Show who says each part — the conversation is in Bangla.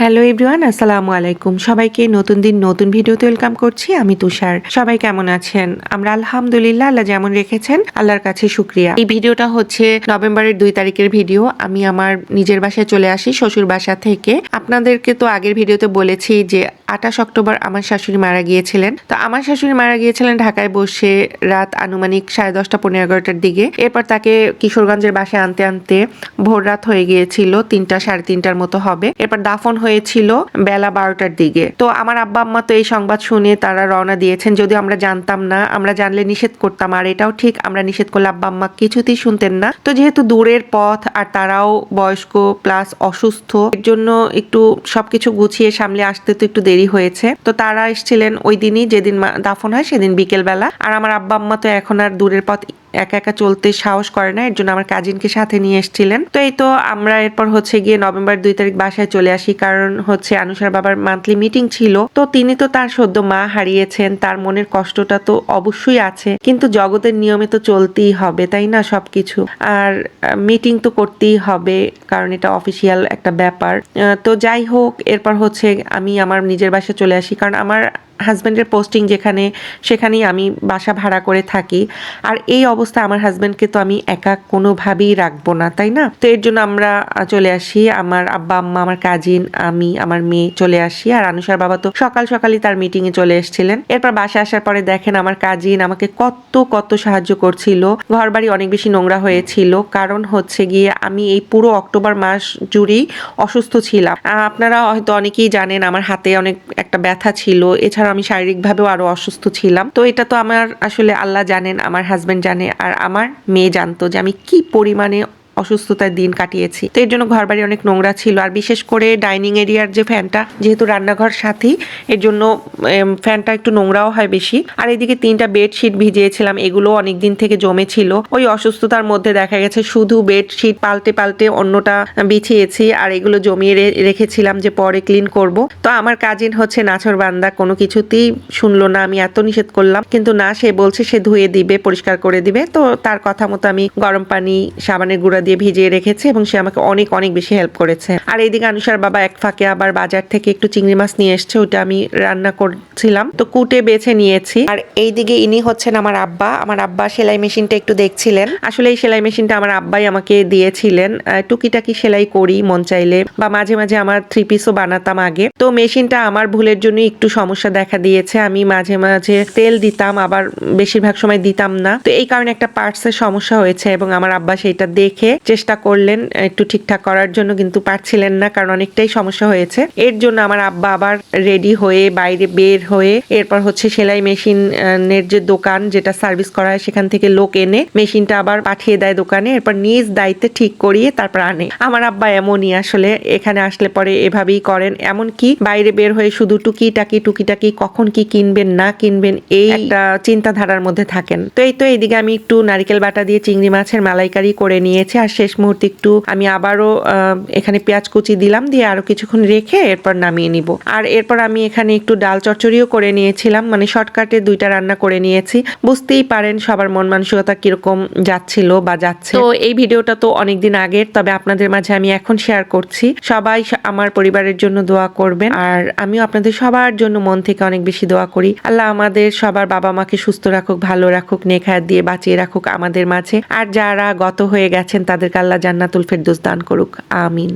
Speaker 1: হ্যালো এভরিওয়ান আসসালামু আলাইকুম। সবাইকে নতুন দিন, নতুন ভিডিওতে ওয়েলকাম করছি, আমি তুষার। সবাই কেমন আছেন? আমরা আলহামদুলিল্লাহ আল্লাহ যেমন রেখেছেন, আল্লাহর কাছে শুক্রিয়া। এই ভিডিওটা হচ্ছে নভেম্বরের দুই তারিখের ভিডিও। আমি আমার নিজের বাসায় চলে আসি, শ্বশুর বাসা থেকে। আপনাদেরকে তো আগের ভিডিওতে বলেছি যে আঠাশ অক্টোবর আমার শাশুড়ি মারা গিয়েছিলেন। তো আমার শাশুড়ি মারা গিয়েছিলেন ঢাকায় বসে রাত আনুমানিক সাড়ে দশটা পনেরো এগারোটার দিকে। এরপর তাকে কিশোরগঞ্জের বাসায় আনতে আনতে ভোর রাত হয়ে গিয়েছিল তিনটা সাড়ে তিনটার মতো হবে। এরপর দাফন হয়েছিল বেলা বারোটার দিকে। তো আমার আব্বা আম্মা তো এই সংবাদ শুনে তারা রওনা দিয়েছেন, যদিও আমরা জানতাম না। আমরা জানলে নিষেধ করতাম, আর এটাও ঠিক, আমরা নিষেধ করলে আব্বা আম্মা কিছুতেই শুনতেন না। তো যেহেতু দূরের পথ, আর তারাও বয়স্ক প্লাস অসুস্থ, এর জন্য একটু সবকিছু গুছিয়ে সামলে আসতে তো একটু দেরি হয়েছে। তো তারা এসেছিলেন ওই দিনই, যেদিন দাফন হয় সেদিন বিকেল বেলা আর আমার আব্বা আম্মা তো এখন আর দূরের পথ একা একা চলতে সাহস করে না, এর জন্য আমার কাজিনকে সাথে নিয়ে এসেছিলেন। তো এই তো আমরা এরপর হচ্ছে গিয়ে নভেম্বর দুই তারিখ বাসায় চলে আসি, কারণ হচ্ছে আনুষার বাবার মান্থলি মিটিং ছিল। তো তিনি তো তার সদ্য মা হারিয়েছেন, তার মনের কষ্টটা তো অবশ্যই আছে। কিন্তু জগতের নিয়মে তো চলতেই হবে, তাই না সবকিছু? আর মিটিং তো করতেই হবে, কারণ এটা অফিসিয়াল একটা ব্যাপার। তো যাই হোক, এরপর হচ্ছে আমি আমার নিজের বাসায় চলে আসি। কারণ আমার হাজব্যান্ডের পোস্টিং যেখানে, সেখানেই আমি বাসা ভাড়া করে থাকি। আর এই অবস্থা আমার হাজব্যান্ডকে তো আমি একা কোনোভাবেই রাখব না, তাই না? তো এর জন্য আমরা চলে আসি, আমার আব্বা, আম্মা, আমার কাজিন আমি, আমার মেয়ে চলে আসি। আর আনুষার বাবা তো সকাল সকালই তার মিটিংয়ে চলে এসেছিলেন। এরপর বাসা আসার পরে দেখেন আমার কাজিন আমাকে কত কত সাহায্য করছিল। ঘর বাড়ি অনেক বেশি নোংরা হয়েছিল। কারণ হচ্ছে গিয়ে আমি এই পুরো অক্টোবর মাস জুড়েই অসুস্থ ছিলাম। আপনারা হয়তো অনেকেই জানেন আমার হাতে অনেক একটা ব্যথা ছিল। এছাড়া আমি শারীরিকভাবেও আরও অসুস্থ ছিলাম। তো এটা তো আমার আসলে আল্লাহ জানেন, আমার হাজব্যান্ড জানে, আর আমার মেয়ে জানতো যে আমি কি পরিমাণে অসুস্থতার দিন কাটিয়েছি। তো এর জন্য ঘর বাড়ি অনেক নোংরা ছিল। আর বিশেষ করে ডাইনিং এরিয়ার যে ফ্যানটা, যেহেতু রান্নাঘর সাথেই এর জন্য ফ্যানটা একটু নোংরাও হয় বেশি। আর এদিকে তিনটা বেডশিট ভিজিয়েছিলাম এগুলো অনেক দিন থেকে জমেছিল। ওই অসুস্থতার মধ্যে দেখা গেছে শুধু বেডশিট পাল্টে পাল্টে অন্যটা বিছিয়েছি, আর এগুলো জমিয়ে রেখেছিলাম যে পরে ক্লিন করব। তো আমার কাজিন হচ্ছে নাছর বান্দা, কোনো কিছুতেই শুনলো না, আমি এত নিষেধ করলাম। কিন্তু না, সে বলছে সে ধুয়ে দিবে, পরিষ্কার করে দিবে। তো তার কথা মতো আমি গরম পানি, সাবানের গুঁড়া দিয়ে ভিজিয়ে রেখেছি এবং সে আমাকে অনেক অনেক বেশি হেল্প করেছে। আর এইদিকে আনুষার বাবা এক ফাঁকে আবার বাজার থেকে একটু চিংড়ি মাছ নিয়ে এসছে, ওটা আমি রান্না করছিলাম। তো কুটে বেছে নিয়েছি। আর এইদিকে ইনি হচ্ছেন আমার আব্বা। আমার আব্বা সেলাই মেশিনটা একটু দেখছিলেন। আসলে এই সেলাই মেশিনটা আমার আব্বাই আমাকে দিয়েছিলেন। টুকিটাকি সেলাই করি মন চাইলে বা মাঝে মাঝে আমার থ্রি পিসও বানাতাম আগে। তো মেশিনটা আমার ভুলের জন্য একটু সমস্যা দেখা দিয়েছে। আমি মাঝে মাঝে তেল দিতাম, আবার বেশিরভাগ সময় দিতাম না। তো এই কারণে একটা পার্টসের সমস্যা হয়েছে এবং আমার আব্বা সেইটা দেখে চেষ্টা করলেন, একটু ঠিকঠাক করার জন্য কিন্তু পারছিলেন না কারণ অনেকটাই সমস্যা হয়েছে। এর জন্য আমার আব্বা আবার রেডি হয়ে, বাইরে বের হয়ে, এরপর হচ্ছে সেলাই মেশিন এর যে দোকান যেটা সার্ভিস করা হয় সেখান থেকে লোক এনে মেশিনটা আবার পাঠিয়ে দেয় দোকানে, এরপর নিজ দায়িত্বে ঠিক করিয়ে তারপর আনে। আমার আব্বা এমনই আসলে, এখানে আসলে পরে এভাবেই করেন। এমন কি বাইরে বের হয়ে শুধু টুকি টাকি টুকি টাকি কখন কি কিনবেন, না কিনবেন, এই চিন্তাধারার মধ্যে থাকেন। তো এই তো এইদিকে আমি একটু নারিকেল বাটা দিয়ে চিংড়ি মাছের মালাইকারি করে নিয়েছি। শেষ মুহূর্তে একটু আমি আবারও এখানে পেঁয়াজ কুচি দিলাম, দিয়ে আরও কিছুক্ষণ রেখে এরপর নামিয়ে নিব। আর এরপর আমি এখানে একটু ডাল চচ্চড়িও করে নিয়েছিলাম মানে শর্টকাটে দুইটা রান্না করে নিয়েছি। বুঝতেই পারেন সবার মন মানসিকতা কীরকম যাচ্ছিল বা যাচ্ছে। তো এই ভিডিওটা তো অনেকদিন আগের, তবে আপনাদের মাঝে আমি এখন শেয়ার করছি। সবাই আমার পরিবারের জন্য দোয়া করবেন, আর আমিও আপনাদের সবার জন্য মন থেকে অনেক বেশি দোয়া করি। আল্লাহ আমাদের সবার বাবা মাকে সুস্থ রাখুক, ভালো রাখুক নেখায়াত দিয়ে বাঁচিয়ে রাখুক আমাদের মাঝে। আর যারা গত হয়ে গেছেন তাদেরকে আল্লাহ জান্নাতুল ফেরদোস দান করুক আমিন।